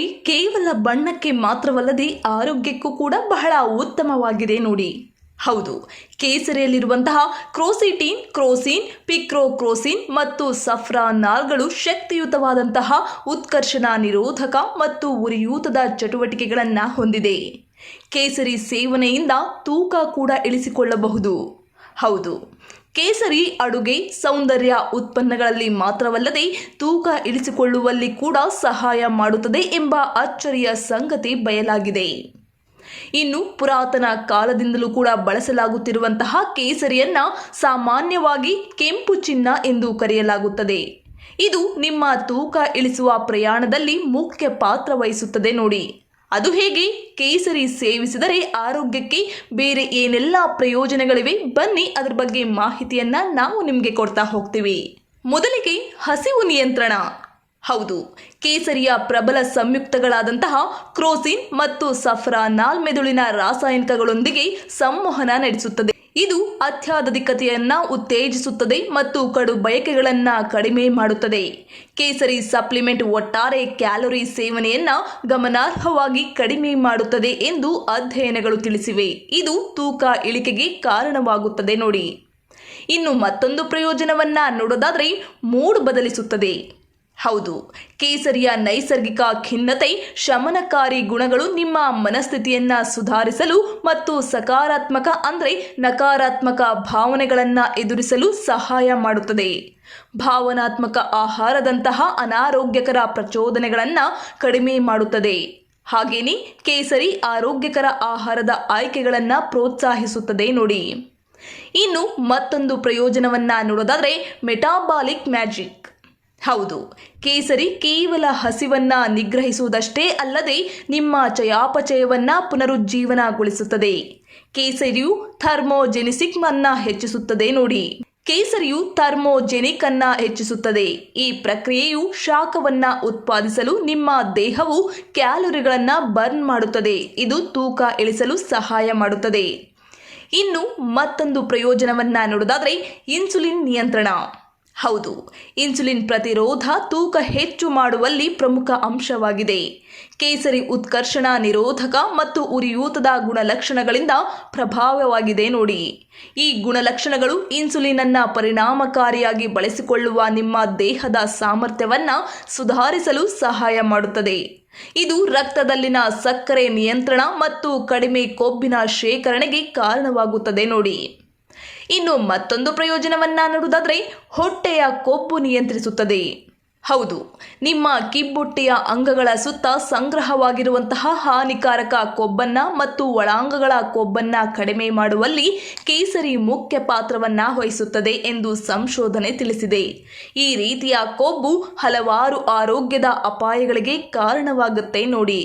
ಕೇವಲ ಬಣ್ಣಕ್ಕೆ ಮಾತ್ರವಲ್ಲದೆ ಆರೋಗ್ಯಕ್ಕೂ ಕೂಡ ಬಹಳ ಉತ್ತಮವಾಗಿದೆ ನೋಡಿ. ಹೌದು, ಕೇಸರಿಯಲ್ಲಿರುವಂತಹ ಕ್ರೋಸಿಟೀನ್, ಕ್ರೋಸಿನ್, ಪಿಕ್ರೋಕ್ರೋಸಿನ್ ಮತ್ತು ಸಫ್ರಾ ನಾಲ್ಗಳು ಶಕ್ತಿಯುತವಾದಂತಹ ಉತ್ಕರ್ಷಣ ನಿರೋಧಕ ಮತ್ತು ಉರಿಯೂತದ ಚಟುವಟಿಕೆಗಳನ್ನು ಹೊಂದಿದೆ. ಕೇಸರಿ ಸೇವನೆಯಿಂದ ತೂಕ ಕೂಡ ಇಳಿಸಿಕೊಳ್ಳಬಹುದು. ಹೌದು ಕೇಸರಿ, ಅಡುಗೆ, ಸೌಂದರ್ಯ ಉತ್ಪನ್ನಗಳಲ್ಲಿ ಮಾತ್ರವಲ್ಲದೆ ತೂಕ ಇಳಿಸಿಕೊಳ್ಳುವಲ್ಲಿ ಕೂಡ ಸಹಾಯ ಮಾಡುತ್ತದೆ ಎಂಬ ಅಚ್ಚರಿಯ ಸಂಗತಿ ಬಯಲಾಗಿದೆ. ಇನ್ನು ಪುರಾತನ ಕಾಲದಿಂದಲೂ ಕೂಡ ಬಳಸಲಾಗುತ್ತಿರುವಂತಹ ಕೇಸರಿಯನ್ನ ಸಾಮಾನ್ಯವಾಗಿ ಕೆಂಪು ಚಿನ್ನ ಎಂದು ಕರೆಯಲಾಗುತ್ತದೆ. ಇದು ನಿಮ್ಮ ತೂಕ ಇಳಿಸುವ ಪ್ರಯಾಣದಲ್ಲಿ ಮುಖ್ಯ ಪಾತ್ರ ವಹಿಸುತ್ತದೆ ನೋಡಿ. ಅದು ಹೇಗೆ? ಕೇಸರಿ ಸೇವಿಸಿದರೆ ಆರೋಗ್ಯಕ್ಕೆ ಬೇರೆ ಏನೆಲ್ಲ ಪ್ರಯೋಜನಗಳಿವೆ? ಬನ್ನಿ ಅದರ ಬಗ್ಗೆ ಮಾಹಿತಿಯನ್ನ ನಾವು ನಿಮಗೆ ಕೊಡ್ತಾ ಹೋಗ್ತೀವಿ. ಮೊದಲಿಗೆ ಹಸಿವು ನಿಯಂತ್ರಣ. ಹೌದು, ಕೇಸರಿಯ ಪ್ರಬಲ ಸಂಯುಕ್ತಗಳಾದಂತಹ ಕ್ರೋಸಿನ್ ಮತ್ತು ಸಫ್ರಾನಾಲ್ ಮೆದುಳಿನ ರಾಸಾಯನಿಕಗಳೊಂದಿಗೆ ಸಂವಹನ ನಡೆಸುತ್ತದೆ. ಇದು ಅತ್ಯಾಧುನಿಕತೆಯನ್ನ ಉತ್ತೇಜಿಸುತ್ತದೆ ಮತ್ತು ಕಡು ಬಯಕೆಗಳನ್ನ ಕಡಿಮೆ ಮಾಡುತ್ತದೆ. ಕೇಸರಿ ಸಪ್ಲಿಮೆಂಟ್ ಒಟ್ಟಾರೆ ಕ್ಯಾಲೋರಿ ಸೇವನೆಯನ್ನ ಗಮನಾರ್ಹವಾಗಿ ಕಡಿಮೆ ಮಾಡುತ್ತದೆ ಎಂದು ಅಧ್ಯಯನಗಳು ತಿಳಿಸಿವೆ. ಇದು ತೂಕ ಇಳಿಕೆಗೆ ಕಾರಣವಾಗುತ್ತದೆ ನೋಡಿ. ಇನ್ನು ಮತ್ತೊಂದು ಪ್ರಯೋಜನವನ್ನ ನೋಡೋದಾದ್ರೆ, ಮೂಡ್ ಬದಲಿಸುತ್ತದೆ. ಹೌದು, ಕೇಸರಿಯ ನೈಸರ್ಗಿಕ ಖಿನ್ನತೆ, ಶಮನಕಾರಿ ಗುಣಗಳು ನಿಮ್ಮ ಮನಸ್ಥಿತಿಯನ್ನು ಸುಧಾರಿಸಲು ಮತ್ತು ಸಕಾರಾತ್ಮಕ ಅಂದರೆ ನಕಾರಾತ್ಮಕ ಭಾವನೆಗಳನ್ನು ಎದುರಿಸಲು ಸಹಾಯ ಮಾಡುತ್ತದೆ. ಭಾವನಾತ್ಮಕ ಆಹಾರದಂತಹ ಅನಾರೋಗ್ಯಕರ ಪ್ರಚೋದನೆಗಳನ್ನು ಕಡಿಮೆ ಮಾಡುತ್ತದೆ. ಹಾಗೇನೇ ಕೇಸರಿ ಆರೋಗ್ಯಕರ ಆಹಾರದ ಆಯ್ಕೆಗಳನ್ನು ಪ್ರೋತ್ಸಾಹಿಸುತ್ತದೆ ನೋಡಿ. ಇನ್ನು ಮತ್ತೊಂದು ಪ್ರಯೋಜನವನ್ನ ನೋಡೋದಾದರೆ ಮೆಟಾಬಾಲಿಕ್ ಮ್ಯಾಜಿಕ್. ಹೌದು. ಕೇಸರಿ ಕೇವಲ ಹಸಿವನ್ನ ನಿಗ್ರಹಿಸುವುದಷ್ಟೇ ಅಲ್ಲದೆ ನಿಮ್ಮ ಚಯಾಪಚಯವನ್ನ ಪುನರುಜ್ಜೀವನಗೊಳಿಸುತ್ತದೆ. ಕೇಸರಿಯು ಥರ್ಮೋಜೆನಿಸಿಕ್ ಅನ್ನ ಹೆಚ್ಚಿಸುತ್ತದೆ ನೋಡಿ. ಕೇಸರಿಯು ಥರ್ಮೋಜೆನಿಕ್ ಅನ್ನ ಹೆಚ್ಚಿಸುತ್ತದೆ. ಈ ಪ್ರಕ್ರಿಯೆಯು ಶಾಖವನ್ನ ಉತ್ಪಾದಿಸಲು ನಿಮ್ಮ ದೇಹವು ಕ್ಯಾಲೋರಿಗಳನ್ನ ಬರ್ನ್ ಮಾಡುತ್ತದೆ. ಇದು ತೂಕ ಇಳಿಸಲು ಸಹಾಯ ಮಾಡುತ್ತದೆ. ಇನ್ನು ಮತ್ತೊಂದು ಪ್ರಯೋಜನವನ್ನ ನೋಡೋದಾದ್ರೆ ಇನ್ಸುಲಿನ್ ನಿಯಂತ್ರಣ. ಹೌದು, ಇನ್ಸುಲಿನ್ ಪ್ರತಿರೋಧ ತೂಕ ಹೆಚ್ಚು ಮಾಡುವಲ್ಲಿ ಪ್ರಮುಖ ಅಂಶವಾಗಿದೆ. ಕೇಸರಿ ಉತ್ಕರ್ಷಣ ನಿರೋಧಕ ಮತ್ತು ಉರಿಯೂತದ ಗುಣಲಕ್ಷಣಗಳಿಂದ ಪ್ರಭಾವವಾಗಿದೆ ನೋಡಿ. ಈ ಗುಣಲಕ್ಷಣಗಳು ಇನ್ಸುಲಿನ್ ಅನ್ನ ಪರಿಣಾಮಕಾರಿಯಾಗಿ ಬಳಸಿಕೊಳ್ಳುವ ನಿಮ್ಮ ದೇಹದ ಸಾಮರ್ಥ್ಯವನ್ನ ಸುಧಾರಿಸಲು ಸಹಾಯ ಮಾಡುತ್ತದೆ. ಇದು ರಕ್ತದಲ್ಲಿನ ಸಕ್ಕರೆ ನಿಯಂತ್ರಣ ಮತ್ತು ಕಡಿಮೆ ಕೊಬ್ಬಿನ ಶೇಖರಣೆಗೆ ಕಾರಣವಾಗುತ್ತದೆ ನೋಡಿ. ಇನ್ನು ಮತ್ತೊಂದು ಪ್ರಯೋಜನವನ್ನ ನೋಡುವುದಾದ್ರೆ ಹೊಟ್ಟೆಯ ಕೊಬ್ಬು ನಿಯಂತ್ರಿಸುತ್ತದೆ. ಹೌದು, ನಿಮ್ಮ ಕಿಬ್ಬೊಟ್ಟೆಯ ಅಂಗಗಳ ಸುತ್ತ ಸಂಗ್ರಹವಾಗಿರುವಂತಹ ಹಾನಿಕಾರಕ ಕೊಬ್ಬನ್ನ ಮತ್ತು ಒಳಾಂಗಗಳ ಕೊಬ್ಬನ್ನ ಕಡಿಮೆ ಮಾಡುವಲ್ಲಿ ಕೇಸರಿ ಮುಖ್ಯ ಪಾತ್ರವನ್ನ ವಹಿಸುತ್ತದೆ ಎಂದು ಸಂಶೋಧನೆ ತಿಳಿಸಿದೆ. ಈ ರೀತಿಯ ಕೊಬ್ಬು ಹಲವಾರು ಆರೋಗ್ಯದ ಅಪಾಯಗಳಿಗೆ ಕಾರಣವಾಗುತ್ತೆ ನೋಡಿ.